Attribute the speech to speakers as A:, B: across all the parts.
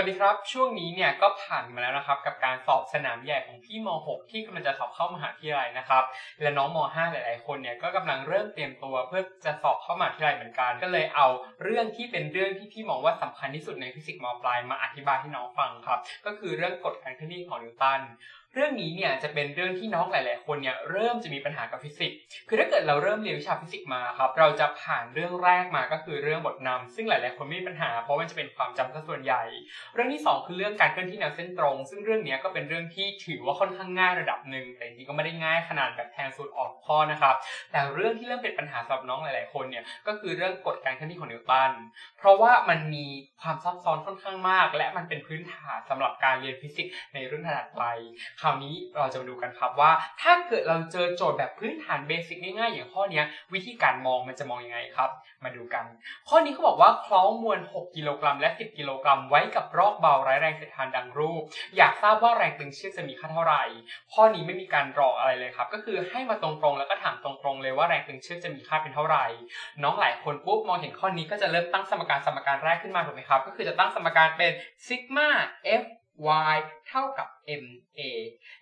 A: วัสดีครับ ช่วงนี้เนี่ยก็ผ่านมาแล้วนะครับ กับการสอบสนามใหญ่ของพี่ม .6 ที่กำลังจะสอบเข้ามหาวิทยาลัยนะครับ และน้องม .5 หลายๆ คนเนี่ยก็กำลังเริ่มเตรียมตัวเพื่อจะสอบเข้ามหาวิทยาลัยเหมือนกัน ก็เลยเอาเรื่องที่เป็นเรื่องที่พี่มองว่าสำคัญที่สุดในฟิสิกส์มปลายมาอธิบายให้น้องฟังครับ ก็คือเรื่องกฎการเคลื่อนที่ของนิวตัน เรื่องนี้เนี่ยจะเป็นเรื่องที่น้องหลาย ๆ คนเนี่ยเริ่มจะมีปัญหากับฟิสิกส์ คือถ้าเกิดเราเริ่มเรียนวิชาฟิสิกส์มาครับ เราจะผ่านเรื่องแรกมาก็คือเรื่องบทนำซึ่งหลาย ๆ คนไม่มีปัญหา เพราะมันจะเป็นความจำซะส่วนใหญ่ เรื่องที่ 2 คือเรื่องการเคลื่อนที่แนวเส้นตรง ซึ่งเรื่องนี้ก็เป็นเรื่องที่ถือว่าค่อนข้างง่ายระดับหนึ่ง แต่จริงๆก็ไม่ได้ง่ายขนาดแบบแทนสูตรออกข้อนะครับ แต่เรื่องที่เริ่มเป็นปัญหาสำหรับน้องหลาย ๆ คนเนี่ยก็คือเรื่องกฎการเคลื่อนที่ของนิวตัน เพราะว่ามันมีความซับซ้อนค่อนข้างมาก และมันเป็นพื้นฐานสำหรับการเรียนฟิสิกส์ในรุ่นถัดไปราวนี้เราจะมาดูกันครับว่า ถ้าเกิดเราเจอโจทย์แบบพื้นฐานเบสิกง่ายๆอย่างข้อนี้วิธีการมองมันจะมองยังไงครับ มาดูกัน ข้อนี้เขาบอกว่าคล้องมวล 6 กิโลกรัม และ 10 กิโลกรัม ไว้กับรอกเบาไร้แรงเสียดทานดังรูป อยากทราบว่าแรงตึงเชือกจะมีค่าเท่าไหร่ ข้อนี้ไม่มีการรออะไรเลยครับ ก็คือให้มาตรงๆ แล้วก็ถามตรงๆ เลยว่าแรงตึงเชือกจะมีค่าเป็นเท่าไหร่ น้องหลายคนปุ๊บมองเห็นข้อนี้ก็จะเริ่มตั้งสมการสมการแรกขึ้นมาถูกไหมครับ ก็คือจะตั้งสมการเป็นซิกมา f y เท่ากับ m a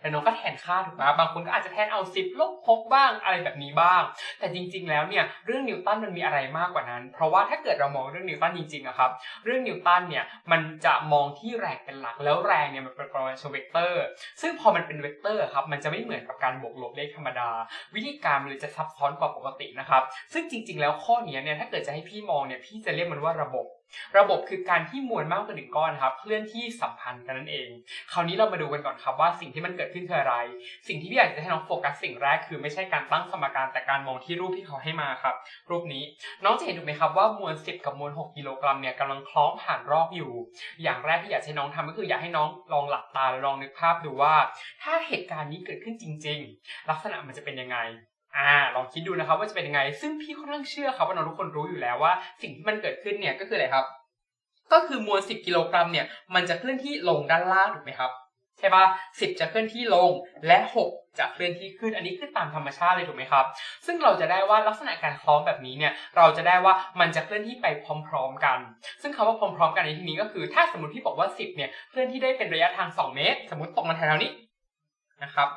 A: แล้วน้องก็แทนค่าถูกไหมบางคนก็อาจจะแทนเอา 10 ลบ6บ้างอะไรแบบนี้บ้าง แต่จริง ๆ แล้วเนี่ยเรื่องนิวตันมันมีอะไรมากกว่านั้น เพราะว่าถ้าเกิดเรามองเรื่องนิวตันจริงๆอะครับ เรื่องนิวตันเนี่ยมันจะมองที่แรงเป็นหลัก แล้วแรงเนี่ยมันเป็นปรมาณเวกเตอร์ ซึ่งพอมันเป็นเวกเตอร์ครับ มันจะไม่เหมือนกับการบวกลบเลขธรรมดา วิธีการมันเลยจะซับซ้อนกว่าปกตินะครับ ซึ่งจริง ๆ แล้วข้อนี้เนี่ยถ้าเกิดจะให้พี่มองเนี่ยพี่จะเรียกมันว่าระบบ ระบบคือการที่มวลมากกว่าหนึ่งก้อนครับเคลื่อนที่สัมพันธ์กันนั่นเอง คราวนี้เรามาดูกันก่อนครับว่าสิ่งที่มันเกิดขึ้นคืออะไร สิ่งที่พี่อยากจะให้น้องโฟกัสสิ่งแรกคือไม่ใช่การตั้งสมการแต่การมองที่รูปที่เขาให้มาครับ รูปนี้น้องจะเห็นถูกไหมครับว่ามวล 10 กับมวล 6 กิโลกรัมเนี่ยกำลังคล้องผ่านรอบอยู่ อย่างแรกที่อยากให้น้องทำก็คืออยากให้น้องลองหลับตาแล้วลองนึกภาพดูว่า ถ้าเหตุการณ์นี้เกิดขึ้นจริง ๆ ลักษณะมันจะเป็นยังไง อ่าลองคิดดูนะครับว่าจะเป็นยังไง ซึ่งพี่ค่อนข้างเชื่อครับว่าน้องทุกคนรู้อยู่แล้วว่า สิ่งที่มันเกิดขึ้นเนี่ยก็คืออะไรครับ ก็คือมวล 10 กิโลกรัมเนี่ย มันจะเคลื่อนที่ลงด้านล่างถูกไหมครับใช่ปะ10จะเคลื่อนที่ลงและ 6 จะเคลื่อนที่ขึ้น อันนี้คือตามธรรมชาติเลยถูกไหมครับ ซึ่งเราจะได้ว่าลักษณะการคล้องแบบนี้เนี่ย เราจะได้ว่ามันจะเคลื่อนที่ไปพร้อม ๆ กัน ซึ่งคำว่าพร้อมๆ กันในที่นี้ก็คือ ถ้าสมมติพี่บอกว่า 10เนี่ยเคลื่อนที่ได้เป็นระยะทาง 2 เมตร สมมติตกมาแถวๆนี้นะครับ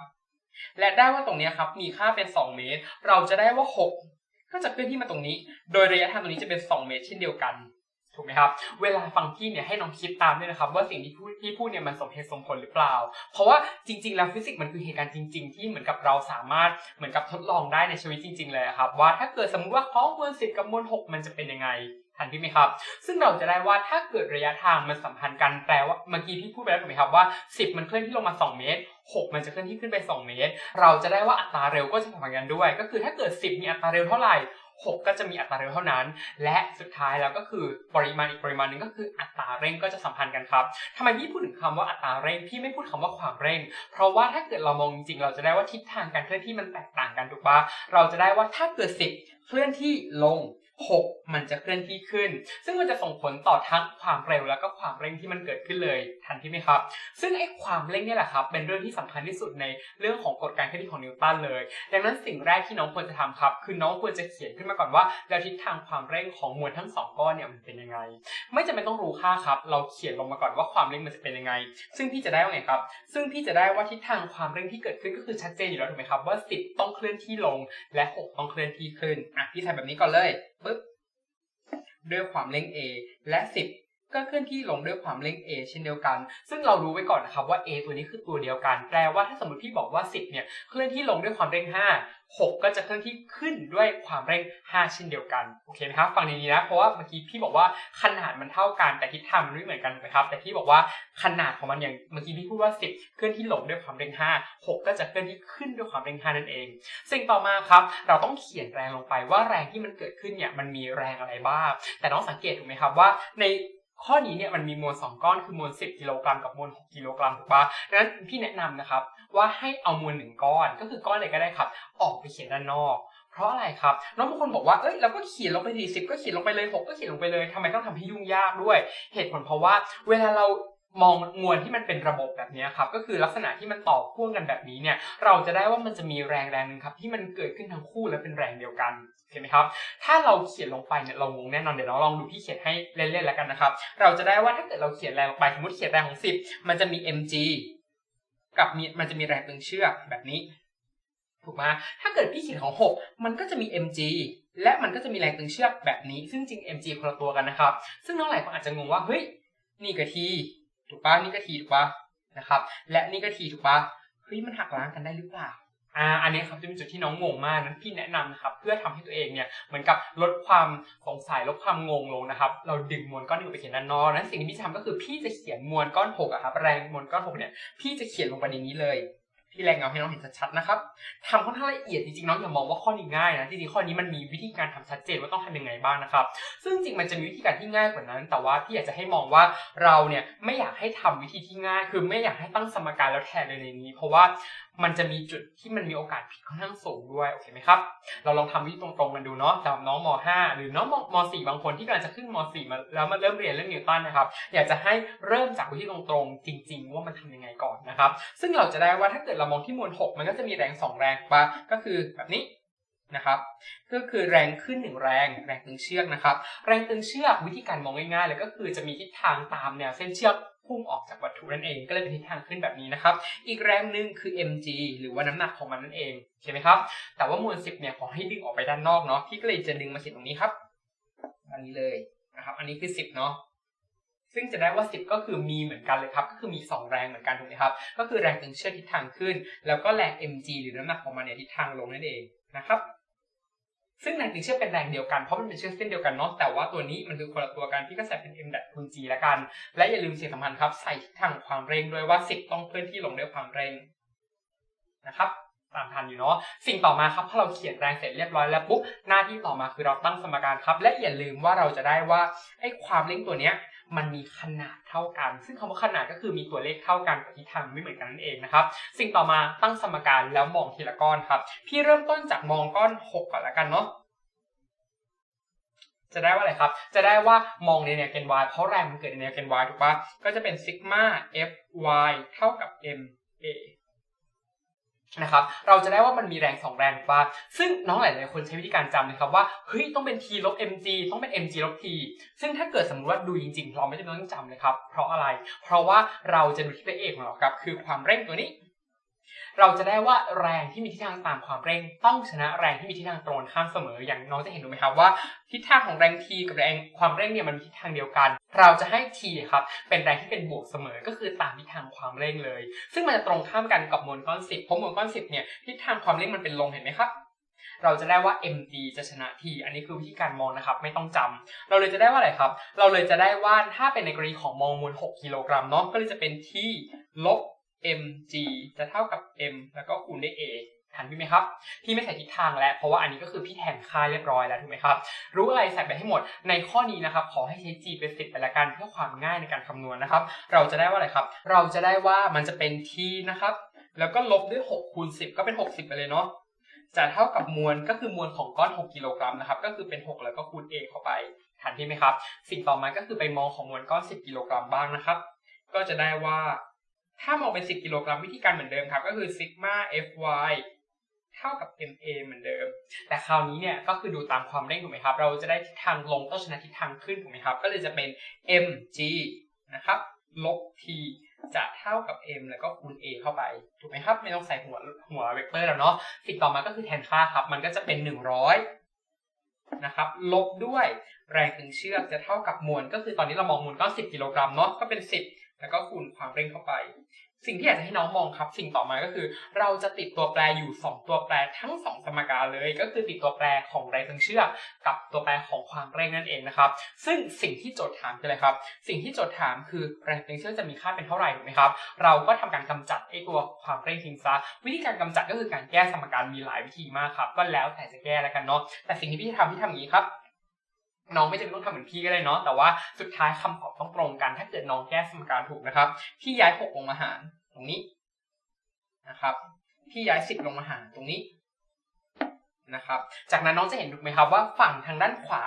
A: และได้ว่าตรงนี้ครับมีค่าเป็น 2 เมตร เราจะได้ว่า 6 ก็จะเคลื่อนที่มาตรงนี้ โดยระยะทางตรงนี้จะเป็น 2 เมตร เช่นเดียวกันถูกไหมครับ เวลาฟังพี่เนี่ยให้น้องคิดตามด้วยนะครับ ว่าสิ่งที่พูดที่พูดเนี่ยมันสมเหตุสมผลหรือเปล่า เพราะว่าจริง ๆ แล้วฟิสิกส์มันคือเหตุการณ์จริง ๆ ที่เหมือนกับเราสามารถเหมือนกับทดลองได้ในชีวิตจริง ๆ เลยครับ ว่าถ้าเกิดสมมติว่าคล้องมวลสิบกับมวลหกมันจะเป็นยังไง ทันพี่ไหมครับ ซึ่งเราจะได้ว่าถ้าเกิดระยะทางมันสัมพันธ์กันแปลว่าเมื่อกี้พี่พูดไปแล้วถูกไหมครับว่า 10 มันเคลื่อนที่ลงมา 2 เมตร 6 มันจะเคลื่อนที่ขึ้นไป 2 เมตร เราจะได้ว่าอัตราเร็วก็จะสัมพันธ์กันด้วย ก็คือถ้าเกิด 10 มีอัตราเร็วเท่าไหร่ 6 ก็จะมีอัตราเร็วเท่านั้น และสุดท้ายแล้วก็คือปริมาณอีกปริมาณหนึ่งก็คืออัตราเร่งก็จะสัมพันธ์กันครับทำไมพี่พูดถึงคำว่าอัตราเร่งพี่ไม่พูดคำว่าความเร่ง เพราะว่าถ้าเกิดเรามองจริงเราจะได้ว่าทิศทางการเคลื่อนที่มันแตกต่างกันถูกปะเราจะได้ว่าถ้าเกิด 10 เคลื่อนที่ลง 6 มันจะเคลื่อนที่ขึ้น ซึ่งมันจะส่งผลต่อทั้งความเร็วแล้วก็ความเร่งที่มันเกิดขึ้นเลยทันที่ไหมครับ ซึ่งไอ้ความเร่งเนี่ยแหละครับ เป็นเรื่องที่สำคัญที่สุดในเรื่องของกฎการเคลื่อนที่ของนิวตันเลย ดังนั้นสิ่งแรกที่น้องควรจะทำครับ คือน้องควรจะเขียนขึ้นมาก่อนว่าแล้วทิศทางความเร่งของมวลทั้งสองก้อนเนี่ยมันเป็นยังไง ไม่จำเป็นต้องรู้ค่าครับ เราเขียนลงมาก่อนว่าความเร่งมันจะเป็นยังไง ซึ่งพี่จะได้ว่าไงครับ ซึ่งพี่จะได้ว่าทิศทางความเร่งที่เกิดขึ้นก็คือชัดเจนอยู่แล้วถูกไหมครับว่า 10 ต้องเคลื่อนที่ลงและ 6 ต้องเคลื่อนที่ขึ้นอะพี่ทำแบบนี้ก่อนเลยปึ๊บ ด้วยความเร่ง a และ 10 ก็เคลื่อนที่ลงด้วยความเร่ง a เช่นเดียวกัน ซึ่งเรารู้ไว้ก่อนนะครับว่า a ตัวนี้คือตัวเดียวกัน แปลว่าถ้าสมมติพี่บอกว่า 10 เนี่ยเคลื่อนที่ลงด้วยความเร่ง 5 6 ก็จะเคลื่อนที่ขึ้นด้วยความเร่ง 5 เช่นเดียวกันโอเคไหมครับฟังดีๆนะเพราะว่าเมื่อกี้พี่บอกว่าขนาดมันเท่ากันแต่ทิศทางมันไม่เหมือนกันถูกไหมครับ แต่พี่บอกว่าขนาดของมันอย่างเมื่อกี้พี่พูดว่า 10 เคลื่อนที่ลงด้วยความเร่ง 5 6 ก็จะเคลื่อนที่ขึ้นด้วยความเร่ง 5 นั่นเอง สิ่งต่อมาครับ เราต้องเขียนแรงลงไปว่าแรงที่มันเกิดขึ้นเนี่ยมันมีแรงอะไรบ้างแต่น้องสังเกตถูกไหมครับว่าใน ข้อนี้เนี่ยมันมีมวล2ก้อนคือมวล 10 กิโลกรัมกับมวล 6 กิโลกรัมถูกปะดังนั้นพี่แนะนำนะครับว่าให้เอามวลหนึ่งก้อนก็คือก้อนอะไรก็ได้ครับ ออกไปเขียนด้านนอก เพราะอะไรครับ น้องบางคนบอกว่าเอ้ยเราก็เขียนลงไปดีสิบก็เขียนลงไปเลยหกก็เขียนลงไปเลยทำไมต้องทำให้ยุ่งยากด้วย เหตุผลเพราะว่า เวลาเรา มองมวลที่มันเป็นระบบแบบนี้ครับก็คือลักษณะที่มันต่อพ่วงกันแบบนี้เนี่ยเราจะได้ว่ามันจะมีแรงแรงหนึ่งครับที่มันเกิดขึ้นทั้งคู่และเป็นแรงเดียวกันเห็นไหมครับ ถ้าเราเขียนลงไปเนี่ยเรางงแน่นอนเดี๋ยวเราลองดูพี่เขียนให้เล่นๆแล้วกันนะครับ เราจะได้ว่าถ้าเกิดเราเขียนแรงลงไปสมมติเขียนแรงของ 10 มันจะมี mg กับมันจะมีแรงตึงเชือกแบบนี้ถูกไหมถ้าเกิดพี่เขียนของ 6 มันก็จะมี mg และมันก็จะมีแรงตึงเชือกแบบนี้ ซึ่งจริง mg คนละตัวกันนะครับ ซึ่งน้องหลายคนอาจจะงงว่าเฮ้ยนี่ก็ที ถูกปะนี่ก็ทีถูกปะนะครับ และนี่ก็ทีถูกปะเฮ้ยมันหักล้างกันได้หรือเปล่าอ่าอันนี้ครับจะเป็นจุดที่น้องงงมากนั้นพี่แนะนำนะครับ เพื่อทำให้ตัวเองเนี่ยเหมือนกับลดความสงสัยลดความงงลงนะครับ เราดึงมวลก้อนหนึ่งไปเขียนด้านนอกนั้นสิ่งที่พี่ทำก็คือพี่จะเขียนมวลก้อนหกอะครับแรงมวลก้อนหกเนี่ยพี่จะเขียนลงไปในนี้เลย ที่แรงเงาให้น้องเห็นชัดๆนะครับทำค่อนข้างละเอียดจริงๆน้องอย่ามองว่าข้อนี้ง่ายนะจริงๆข้อนี้มันมีวิธีการทำชัดเจนว่าต้องทำยังไงบ้างนะครับ ซึ่งจริงมันจะมีวิธีการที่ง่ายกว่านั้น แต่ว่าพี่อยากจะให้มองว่าเราเนี่ยไม่อยากให้ทำวิธีที่ง่าย คือไม่อยากให้ตั้งสมการแล้วแทนเลยในนี้ เพราะว่า มันจะมีจุดที่มันมีโอกาสผิดค่อนข้างสูงด้วยโอเคไหมครับเราลองทำวิธีตรงๆกันดูเนาะสำหรับน้องม .5 หรือน้องม .4 บางคนที่กำลังจะขึ้นม .4 มาแล้วมาเริ่มเรียนเรื่องนิวตันนะครับ อยากจะให้เริ่มจากวิธีตรงๆ จริง ๆ ว่ามันทำยังไงก่อนนะครับ ซึ่งเราจะได้ว่าถ้าเกิดเรามองที่มวล 6 มันก็จะมีแรง 2 แรงปะก็คือแบบนี้นะครับก็คือแรงขึ้นหนึ่งแรงแรงตึงเชือกนะครับ แรงตึงเชือกวิธีการมองง่ายๆเลยก็คือจะมีทิศทางตามแนวเส้นเชือก พุ่งออกจากวัตถุนั่นเอง ก็เลยเป็นทิศทางขึ้นแบบนี้นะครับ อีกแรงหนึ่งคือ mg หรือว่าน้ำหนักของมันนั่นเองใช่ไหมครับ แต่ว่ามวล10เนี่ยขอให้ดึงออกไปด้านนอกเนาะพี่ก็เลยจะดึงมาเขียนตรงนี้ครับ อันนี้เลยนะครับ อันนี้คือ10เนาะซึ่งจะได้ว่า 10 ก็คือมีเหมือนกันเลยครับ ก็คือมี 2 แรงเหมือนกันถูกไหมครับ ก็คือแรงตึงเชือกทิศทางขึ้น แล้วก็แรง mg หรือน้ำหนักของมันเนี่ยทิศทางลงนั่นเองนะครับ ซึ่งแรงตึงเชื่อมเป็นแรงเดียวกันเพราะมันเป็นเชือกเส้นเดียวกันเนาะแต่ว่าตัวนี้มันคือคนละตัวกันพี่ก็ใส่เป็น m ดัดคูณ g ละกัน และอย่าลืมสิ่งสำคัญครับใส่ทิศทางความเร่งด้วยว่าสิบต้องเคลื่อนที่ลงด้วยความเร่งนะครับ ตามทันอยู่เนาะสิ่งต่อมาครับพอเราเขียนแรงเสร็จเรียบร้อยแล้วปุ๊บหน้าที่ต่อมาคือเราตั้งสมการครับ และอย่าลืมว่าเราจะได้ว่าไอ้ความเร่งตัวเนี้ยมันมีขนาดเท่ากัน ซึ่งคำว่าขนาดก็คือมีตัวเลขเท่ากันกับทิศทางไม่เหมือนกันนั่นเองนะครับ สิ่งต่อมาตั้งสมการแล้วมองทีละก้อนครับ พี่เริ่มต้นจากมองก้อน 6 ก่อนละกันเนาะ จะได้ว่าอะไรครับ จะได้ว่ามองในแนวเกณฑ์ y เพราะแรงมันเกิดในแนวเกณฑ์ y ถูกปะก็จะเป็นซิกมา f y เท่ากับ m a นะครับเราจะได้ว่ามันมีแรง2แรงถูกปะซึ่งน้องหลายๆคนใช้วิธีการจำนะครับว่าเฮ้ยต้องเป็น t ลบ mg ต้องเป็น mg ลบ t ซึ่งถ้าเกิดสมมติว่าดูจริงๆเราไม่จำเป็นต้องจำเลยครับเพราะอะไร เพราะว่าเราจะดูที่ตัวเอกของเราครับคือความเร่งตัวนี้ เราจะได้ว่าแรงที่มีทิศทางตามความเร่ง ต้องชนะแรงที่มีทิศทางตรงข้ามเสมอ อย่างน้องจะเห็นดูไหมครับว่าทิศทางของแรง t กับแรงความเร่งเนี่ยมันมีทิศทางเดียวกัน เราจะให้ t ครับเป็นแรงที่เป็นบวกเสมอ ก็คือตามทิศทางความเร่งเลย ซึ่งมันจะตรงข้ามกันกับมวลก้อน10เพราะมวลก้อน10เนี่ยทิศทางความเร่งมันเป็นลงเห็นไหมครับเราจะได้ว่า mg จะชนะ t อันนี้คือวิธีการมองนะครับ ไม่ต้องจำเราเลยจะได้ว่าอะไรครับ เราเลยจะได้ว่าถ้าเป็นในกรณีของมองมวล 6 กิโลกรัมเนาะก็เลยจะเป็น t ลบ mg จะเท่ากับ m แล้วก็คูณด้วย a ทันพี่ไหมครับ พี่ไม่ใส่ทิศทางแล้ว เพราะว่าอันนี้ก็คือพี่แทนค่าเรียบร้อยแล้วถูกไหมครับ รู้อะไรใส่ไปให้หมด ในข้อนี้นะครับ ขอให้ใช้ g เป็น10ไปละกันเพื่อความง่ายในการคำนวณนะครับ เราจะได้ว่าอะไรครับ เราจะได้ว่ามันจะเป็น t นะครับ แล้วก็ลบด้วย6คูณ10 ก็เป็น 60 ไปเลยเนาะ จะเท่ากับมวลก็คือมวลของก้อน 6 กิโลกรัมนะครับ ก็คือเป็น 6 แล้วก็คูณ a เข้าไป ทันที่ไหมครับ สิ่งต่อมาก็คือไปมองของมวลก้อน 10 กิโลกรัมบ้างนะครับ ก็จะได้ว่า ถ้ามองเป็น 10 กิโลกรัมวิธีการเหมือนเดิมครับ ก็คือซิกมา fy เท่ากับ ma เหมือนเดิม แต่คราวนี้เนี่ยก็คือดูตามความเร่งถูกไหมครับ เราจะได้ทิศทางลงต้องชนะทิศทางขึ้นถูกไหมครับ ก็เลยจะเป็น mg นะครับลบ t จะเท่ากับ m แล้วก็คูณ a เข้าไปถูกไหมครับ ไม่ต้องใส่หัวหัวเวกเตอร์แล้วเนาะสิ่งต่อมาก็คือแทนค่าครับ มันก็จะเป็น 100นะครับลบด้วยแรงตึงเชือกจะเท่ากับมวลก็คือตอนนี้เรามองมวลก็ 10 กิโลกรัมเนาะก็เป็น 10 แล้วก็คูณความเร่งเข้าไป สิ่งที่อยากจะให้น้องมองครับ สิ่งต่อมาก็คือ เราจะติดตัวแปรอยู่ 2 ตัวแปรทั้ง 2 สมการเลย ก็คือติดตัวแปรของแรงตึงเชือกกับตัวแปรของความเร่งนั่นเองนะครับ ซึ่งสิ่งที่โจทย์ถามคืออะไรครับ สิ่งที่โจทย์ถามคือแรงตึงเชือกจะมีค่าเป็นเท่าไหร่ถูกไหมครับ เราก็ทำการกำจัดไอ้ตัวความเร่งทิ้งซะ วิธีการกำจัดก็คือการแก้สมการมีหลายวิธีมากครับ ก็แล้วแต่จะแก้แล้วกันเนาะ แต่สิ่งที่พี่ทำพี่ทำอย่างนี้ครับ น้องไม่จำเป็นต้องทำเหมือนพี่ก็ได้เนาะแต่ว่าสุดท้ายคำตอบต้องตรงกัน ถ้าเกิดน้องแก้สมการถูกนะครับ พี่ย้ายหกลงมาหารตรงนี้นะครับ พี่ย้ายสิบลงมาหารตรงนี้นะครับ จากนั้นน้องจะเห็นถูกไหมครับว่าฝั่งทางด้านขวา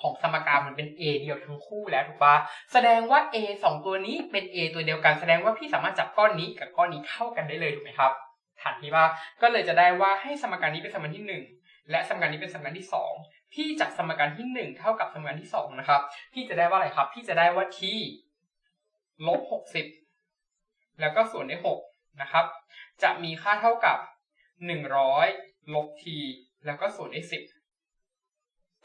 A: ของสมการมันเป็น a เดียวทั้งคู่แล้วถูกปะแสดงว่า a สองตัวนี้เป็น a ตัวเดียวกันแสดงว่าพี่สามารถจับก้อนนี้กับก้อนนี้เท่ากันได้เลยถูกไหมครับฐานที่ว่าก็เลยจะได้ว่าให้สมการนี้เป็นสมการที่หนึ่งและสมการนี้เป็นสมการที่สอง พี่จับสมการที่หนึ่งเท่ากับสมการที่สองนะครับ พี่จะได้ว่าอะไรครับ พี่จะได้ว่า t ลบหกสิบแล้วก็ส่วนด้วยหกนะครับ จะมีค่าเท่ากับหนึ่งร้อยลบ t แล้วก็ส่วนด้วยสิบ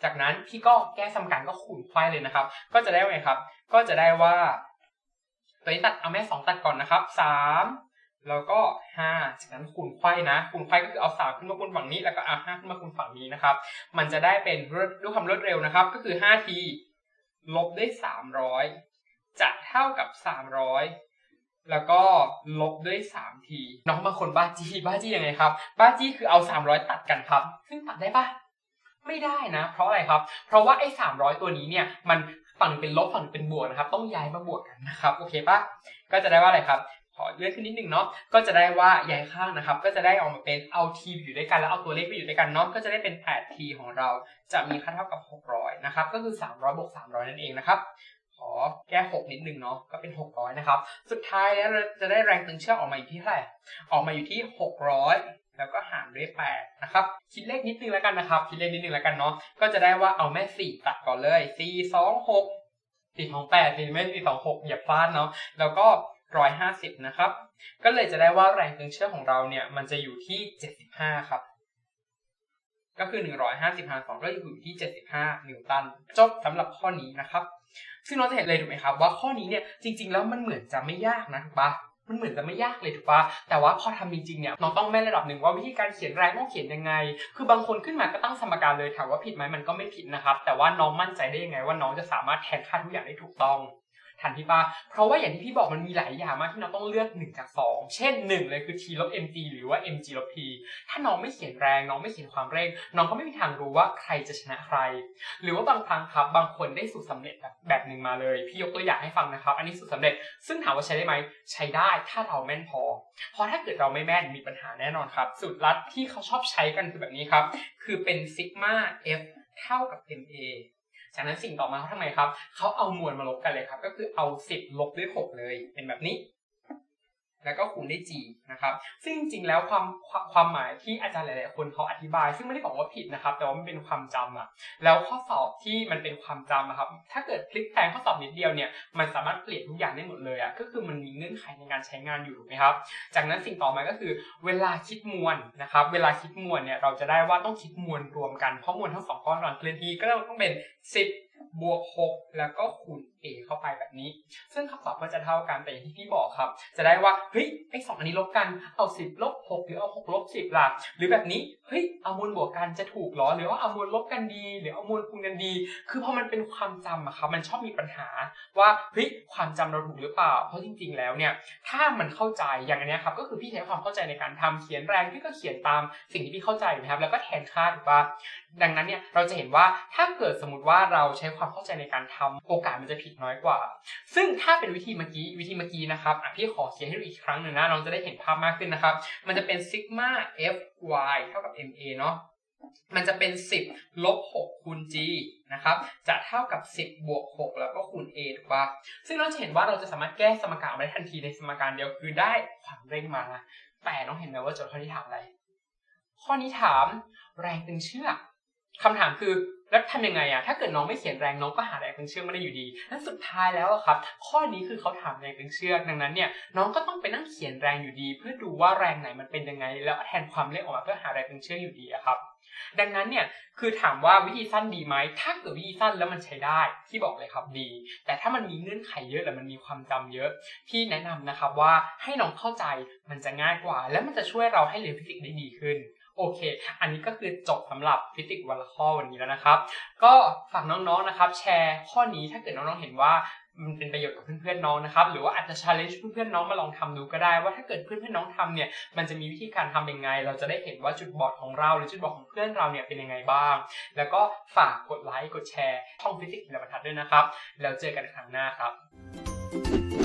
A: จากนั้นพี่ก็แก้สมการก็คูณไขว้เลยนะครับ ก็จะได้ว่าไงครับ ก็จะได้ว่าตัวนี้ตัดเอาแม่สองตัดก่อนนะครับสาม แล้วก็ห้าจากนั้นคูณไขว้นะ คูณไขว้ก็คือเอาสามขึ้นมาคูณฝั่งนี้ แล้วก็เอาห้าขึ้นมาคูณฝั่งนี้นะครับ มันจะได้เป็นด้วยความรวดเร็วนะครับ ก็คือห้าทีลบด้วยสามร้อยจะเท่ากับสามร้อยแล้วก็ลบด้วย 3 ที น้องบางคนบ้าจี้บ้าจี้ยังไงครับ บ้าจี้คือเอา 300 ตัดกันครับ ซึ่งตัดได้ปะไม่ได้นะ เพราะอะไรครับ เพราะว่าไอ้300 ตัวนี้เนี่ยมันฝั่งเป็นลบฝั่งเป็นบวกนะครับ ต้องย้ายมาบวกกันนะครับ โอเคปะก็จะได้ว่าอะไรครับ ขอเลื่อนขึ้นนิดนึงเนาะก็จะได้ว่าย้ายข้างนะครับ ก็จะได้ออกมาเป็นเอา t ไปอยู่ด้วยกันแล้วเอาตัวเลขไปอยู่ด้วยกันเนาะก็จะได้เป็น 8t ของเราจะมีค่าเท่ากับ 600 นะครับ ก็คือ 300บวก300 นั่นเองนะครับขอแก้ 6 นิดนึงเนาะก็เป็น 600 นะครับ สุดท้ายแล้วเราจะได้แรงตึงเชือกออกมาอยู่ที่เท่าไหร่ออกมาอยู่ที่ 600 แล้วก็หารด้วย 8 นะครับ คิดเลขนิดนึงแล้วกันนะครับ คิดเลขนิดนึงแล้วกันเนาะก็จะได้ว่าเอาแม่ 4 ตัดก่อนเลย 4 2 6 4ของ8 4ไม่4 2 6อย่าพลาดเนาะแล้วก็ 150 นะครับ ก็เลยจะได้ว่าแรงตึงเชือกของเราเนี่ยมันจะอยู่ที่ 75 ครับ ก็คือ 150หาร2ก็อยู่ที่ 75 นิวตัน จบสำหรับข้อนี้นะครับ ซึ่งเราจะเห็นเลยถูกไหมครับว่าข้อนี้เนี่ยจริง ๆ แล้วมันเหมือนจะไม่ยากนะถูกปะมันเหมือนจะไม่ยากเลยถูกปะแต่ว่าพอทำจริงๆเนี่ยน้องต้องแม่นระดับหนึ่งว่าวิธีการเขียนแรงต้องเขียนยังไง คือบางคนขึ้นมาก็ตั้งสมการเลยถามว่าผิดไหมมันก็ไม่ผิดนะครับ แต่ว่าน้องมั่นใจได้ยังไงว่าน้องจะสามารถแทนค่าทุกอย่างได้ถูกต้อง ทันทีปะเพราะว่าอย่างที่พี่บอกมันมีหลายอย่างมากที่น้องต้องเลือก1จาก2 เช่น 1 เลยคือ t ลบ mg หรือว่า mg ลบ p ถ้าน้องไม่เขียนแรง น้องไม่เขียนความเร่ง น้องก็ไม่มีทางรู้ว่าใครจะชนะใคร หรือว่าบางครั้งครับบางคนได้สูตรสาเร็จแบบแบบหนึ่งมาเลย พี่ยกตัวอย่างให้ฟังนะครับ อันนี้สูตรสำเร็จ ซึ่งถามว่าใช้ได้ไหมใช้ได้ถ้าเราแม่นพอ เพราะถ้าเกิดเราไม่แม่นมีปัญหาแน่นอนครับสูตรลัดที่เขาชอบใช้กันคือแบบนี้ครับคือเป็นซิกมา f เท่ากับ ma จากนั้นสิ่งต่อมาเขาทำไงครับเขาเอามวลมาลบกันเลยครับ ก็คือเอา 10 ลบด้วย 6 เลย เป็นแบบนี้ แล้วก็คูณด้วย g นะครับ ซึ่งจริงๆแล้วความความหมายที่อาจารย์หลาย ๆ คนเขาอธิบาย ซึ่งไม่ได้บอกว่าผิดนะครับ แต่ว่ามันเป็นความจำอะแล้วข้อสอบที่มันเป็นความจำอะครับ ถ้าเกิดพลิกแปลงข้อสอบนิดเดียวเนี่ย มันสามารถเปลี่ยนทุกอย่างได้หมดเลยอะก็คือมันมีเงื่อนไขในการใช้งานอยู่ถูกไหมครับ จากนั้นสิ่งต่อมาก็คือ เวลาคิดมวลนะครับ เวลาคิดมวลเนี่ยเราจะได้ว่าต้องคิดมวลรวมกัน เพราะมวลทั้งสองก้อนกำลังเคลื่อนที่ก็ต้องเป็น 10บวก6แล้วก็คูณ a เข้าไปแบบนี้ ซึ่งคำตอบก็จะเท่ากันแต่อย่างที่พี่บอกครับ จะได้ว่าเฮ้ยไอ้สองอันนี้ลบกันเอา 10ลบ6หรือเอา6ลบ10ล่ะหรือแบบนี้เฮ้ยเอามวลบวกกันจะถูกหรอหรือว่าเอามวลลบกันดี หรือเอามวลคูณกันดี คือพอมันเป็นความจำอะครับมันชอบมีปัญหาว่าเฮ้ยความจำเราถูกหรือเปล่า เพราะจริง ๆ แล้วเนี่ยถ้ามันเข้าใจอย่างนี้ครับก็คือพี่ใช้ความเข้าใจในการทำเขียนแรงพี่ก็เขียนตามสิ่งที่พี่เข้าใจนะครับแล้วก็แทนค่าถูกปะดังนั้นเนี่ยเราจะเห็นว่าถ้าเกิดสมมติว่าเราใช้ความเข้าใจในการทำโอกาสมันจะผิดน้อยกว่า ซึ่งถ้าเป็นวิธีเมื่อกี้วิธีเมื่อกี้นะครับอะพี่ขอเขียนให้ดูอีกครั้งหนึ่งนะน้องจะได้เห็นภาพมากขึ้นนะครับ มันจะเป็นซิกมา f y เท่ากับ ma เนาะมันจะเป็น 10ลบ6คูณ g นะครับจะเท่ากับ 10บวก6แล้วก็คูณ a ถูกปะซึ่งเราจะเห็นว่าเราจะสามารถแก้สมการมาได้ทันทีในสมการเดียวคือได้ความเร่งมานะแต่น้องเห็นไหมว่าโจทย์ข้อนี้ถามอะไร ข้อนี้ถามแรงตึงเชือกคำถามคือแล้วทำยังไงอะถ้าเกิดน้องไม่เขียนแรงน้องก็หาแรงตึงเชือกไม่ได้อยู่ดีนั้นสุดท้ายแล้วอะครับ ข้อนี้คือเขาถามแรงตึงเชือกดังนั้นเนี่ยน้องก็ต้องไปนั่งเขียนแรงอยู่ดี เพื่อดูว่าแรงไหนมันเป็นยังไง แล้วแทนความเร่งออกมาเพื่อหาแรงตึงเชือกอยู่ดีอะครับ ดังนั้นเนี่ยคือถามว่าวิธีสั้นดีไหมถ้าเกิดวิธีสั้นแล้วมันใช้ได้ที่บอกเลยครับดี แต่ถ้ามันมีเงื่อนไขเยอะหรือมันมีความจำเยอะพี่แนะนำนะครับว่าให้น้องเข้าใจมันจะง่ายกว่า และมันจะช่วยเราให้เรียนฟิสิกส์ได้ดีขึ้น โอเค อันนี้ก็คือจบสำหรับฟิสิกส์วันละข้อวันนี้แล้วนะครับ ก็ฝากน้องๆนะครับ แชร์ข้อนี้ถ้าเกิดน้องๆเห็นว่ามันเป็นประโยชน์กับเพื่อนๆน้องนะครับ หรือว่าอาจจะ challenge เพื่อนๆน้องมาลองทำดูก็ได้ ว่าถ้าเกิดเพื่อนๆน้องทำเนี่ย มันจะมีวิธีการทำยังไง เราจะได้เห็นว่าจุดบอดของเรา หรือจุดบอดของเพื่อนเราเนี่ยเป็นยังไงบ้าง แล้วก็ฝากกดไลค์กดแชร์ช่องฟิสิกส์ธีรบรรทัดด้วยนะครับ แล้วเจอกันครั้งหน้าครับ